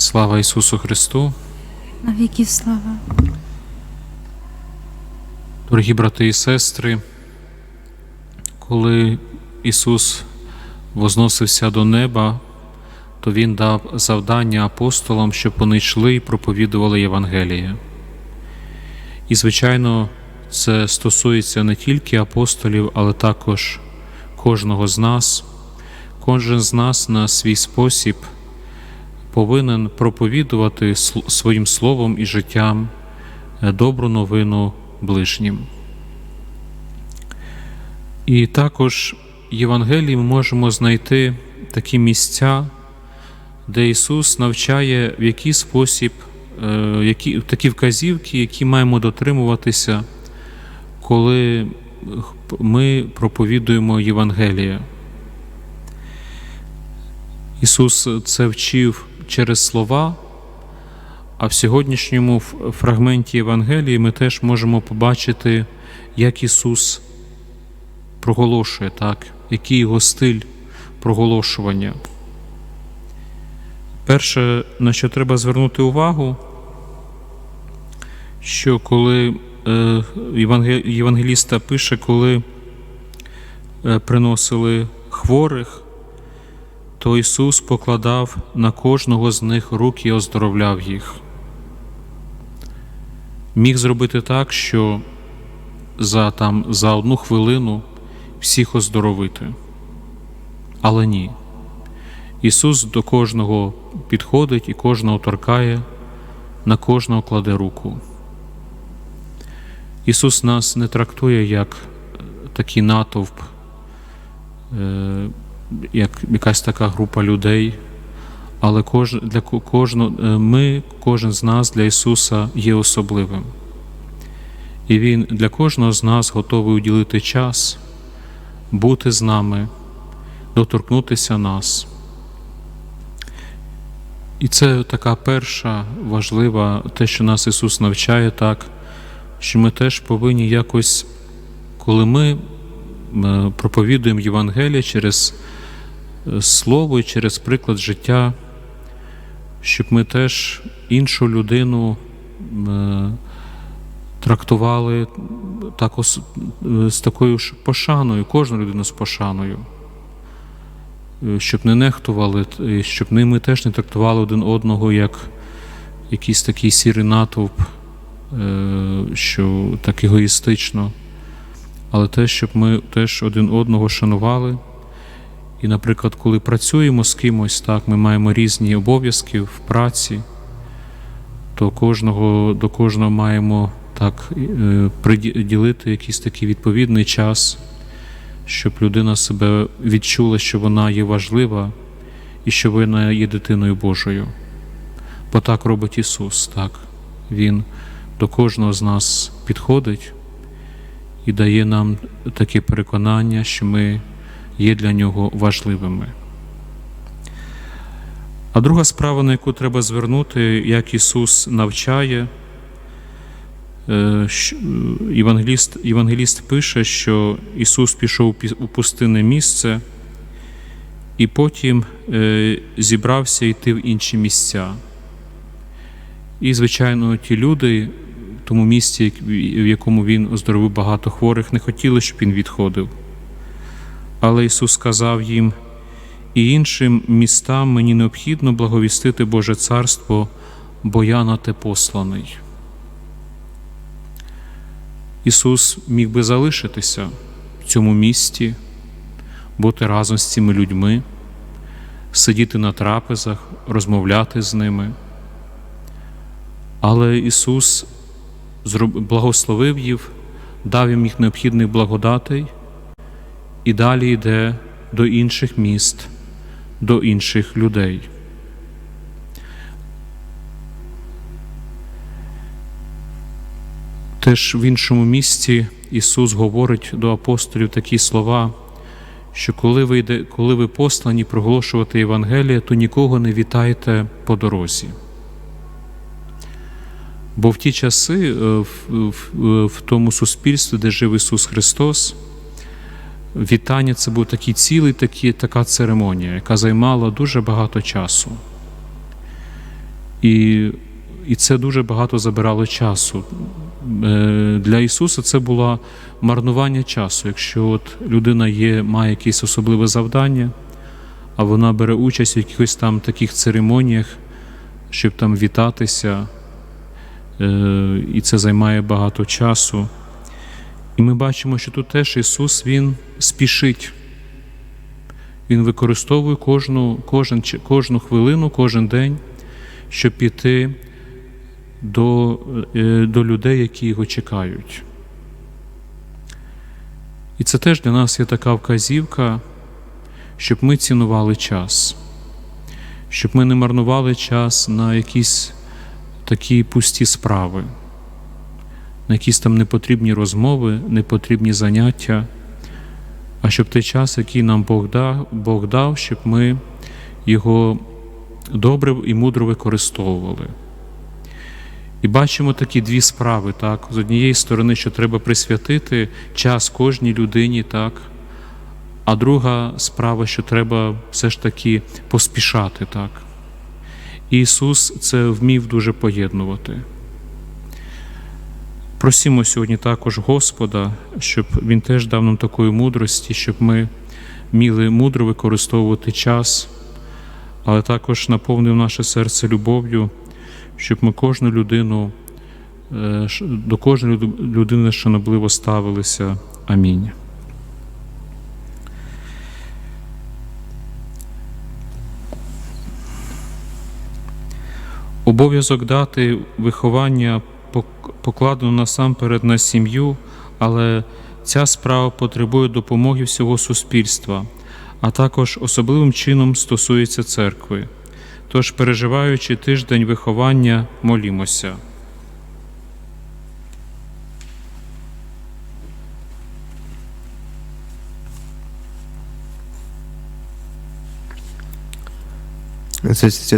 Слава Ісусу Христу! На віки слава. Дорогі брати і сестри, коли Ісус возносився до неба, то Він дав завдання апостолам, щоб вони йшли і проповідували Євангеліє. І, звичайно, це стосується не тільки апостолів, але також кожного з нас. Кожен з нас на свій спосіб повинен проповідувати своїм словом і життям е, добру новину ближнім. І також в Євангелії ми можемо знайти такі місця, де Ісус навчає, в який спосіб, е, які, такі вказівки, які маємо дотримуватися, коли ми проповідуємо Євангеліє. Ісус це вчив через слова, а в сьогоднішньому фрагменті Євангелії ми теж можемо побачити, як Ісус проголошує, так, який його стиль проголошування. Перше, на що треба звернути увагу, що коли е, євангеліста пише, коли е, приносили хворих, то Ісус покладав на кожного з них руки і оздоровляв їх. Міг зробити так, що за, там, за одну хвилину всіх оздоровити. Але ні. Ісус до кожного підходить і кожного торкає, на кожного кладе руку. Ісус нас не трактує як е, такий натовп, е, як якась така група людей, але кож, для кожного, е, ми, кожен з нас для Ісуса є особливим. І Він для кожного з нас готовий уділити час, бути з нами, доторкнутися нас. І це така перша важлива, те, що нас Ісус навчає, так, що ми теж повинні якось, коли ми е, проповідуємо Євангеліє через слово і через приклад життя, щоб ми теж іншу людину е, трактували так е, з такою ж пошаною, кожну людину з пошаною. Е, Щоб не нехтували, щоб ми теж не трактували один одного як якийсь такий сірий натовп, що так егоїстично, але те, щоб ми теж один одного шанували. І, наприклад, коли працюємо з кимось, так, ми маємо різні обов'язки в праці, то кожного, до кожного маємо так е, приділити якийсь такий відповідний час, щоб людина себе відчула, що вона є важлива і що вона є дитиною Божою. Бо так робить Ісус, так. Він до кожного з нас підходить і дає нам таке переконання, що ми є для нього важливими. А друга справа, на яку треба звернути, як Ісус навчає, е, Євангеліст, Євангеліст пише, що Ісус пішов у пустинне місце і потім е, зібрався йти в інші місця. І, звичайно, ті люди в тому місці, в якому він оздоровив багато хворих, не хотіли, щоб він відходив. Але Ісус сказав їм, і іншим містам мені необхідно благовістити Боже Царство, бо я на те посланий. Ісус міг би залишитися в цьому місті, бути разом з цими людьми, сидіти на трапезах, розмовляти з ними. Але Ісус благословив їх, дав їм їх необхідних благодатей і далі йде до інших міст, до інших людей. Теж в іншому місці Ісус говорить до апостолів такі слова, що коли ви, йде, коли ви послані проголошувати Євангеліє, то нікого не вітайте по дорозі. Бо в ті часи, е, в, в, в тому суспільстві, де жив Ісус Христос, вітання це був такий цілий, такі, така церемонія, яка займала дуже багато часу. І, і це дуже багато забирало часу. Е, Для Ісуса це було марнування часу. Якщо от людина є, має якесь особливе завдання, а вона бере участь в якихось там таких церемоніях, щоб там вітатися, е, і це займає багато часу. І ми бачимо, що тут теж Ісус Він спішить. Він використовує кожну, кожен, кожну хвилину, кожен день, щоб піти до, е, до людей, які його чекають. І це теж для нас є така вказівка, щоб ми цінували час, щоб ми не марнували час на якісь такі пусті справи, на якісь там непотрібні розмови, непотрібні заняття, а щоб той час, який нам Бог дав, Бог дав, щоб ми його добре і мудро використовували. І бачимо такі дві справи, так? З однієї сторони, що треба присвятити час кожній людині, так? А друга справа, що треба все ж таки поспішати, так? Ісус це вмів дуже поєднувати. Просімо сьогодні також Господа, щоб Він теж дав нам такої мудрості, щоб ми вміли мудро використовувати час, але також наповнив наше серце любов'ю, щоб ми кожну людину е, до кожної людини шанобливо ставилися. Амінь. Обов'язок дати виховання покладено насамперед на сім'ю, але ця справа потребує допомоги всього суспільства, а також особливим чином стосується церкви. Тож, переживаючи тиждень виховання, молімося. Отець